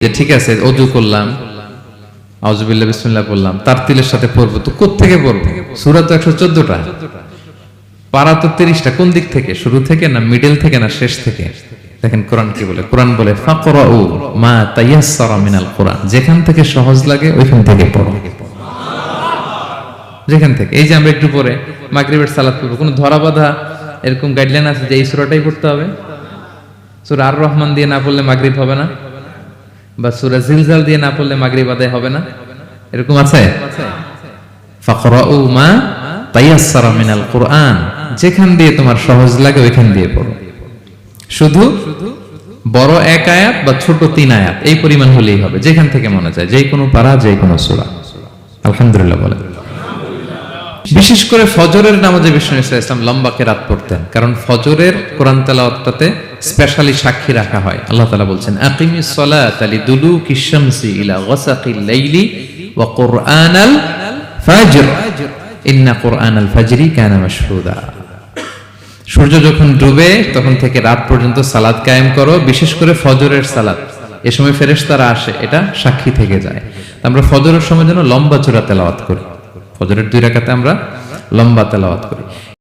যে ঠিক আছে, অজু করলাম। আউজুবিল্লাহ বিসমিল্লাহ বললাম তার তিলের সাথে পড়ব তো কোত্থেকে পড়ব? সুরা তো একশো চোদ্দটা। পারা তো তিরিশটা। কোন দিক থেকে? শুরু থেকে না মিডল থেকে না শেষ থেকে? দেখেন কোরআন কি বলে? কোরআন বলে, ফাকরাউ মা কোরআন। যেখান থেকে সহজ লাগে, ওইখান থেকে পড়ো। যেখান থেকে। এই যে আমরা একটু পরে মাগরিবের সালাত করব কোনো ধরা বাঁধা এরকম গাইডলাইন আছে যে এই সুরাটাই পড়তে হবে? সুরা আর রহমান দিয়ে না পড়লে মাগরিব হবে না? বা সুরা জিলজাল দিয়ে না পড়লে মাগরিব আদায় হবে না? এরকম আছে? যেখান দিয়ে তোমার সহজ লাগে ওইখান দিয়ে পড়ো। শুধু বড় এক আয়াত বা ছোট তিন আয়াত, এই পরিমাণ হলেই হবে, যেখান থেকে মনে যায় যে কোনো পারা যে কোনো সুরা। আলহামদুলিল্লাহ বলে বিশেষ করে ফজরের নামাজে বিষ্ণু ইসলাম লম্বা কেরাত পড়তেন। কারণ ফজরের কোরআন তেলাওয়াতটাতে স্পেশালি সাক্ষী রাখা হয়। আল্লাহ তাআলা বলছেন সূর্য যখন ডুবে, তখন থেকে রাত পর্যন্ত সালাদ কায়েম করো, বিশেষ করে ফজরের সালাদ এ সময় ফেরেশতারা আসে, এটা সাক্ষী থেকে যায়। আমরা ফজরের সময় যেন লম্বা চূড়া তেলাওয়াত করি। ফজরের দুই রাখাতে আমরা লম্বা তেলাওয়াত করি।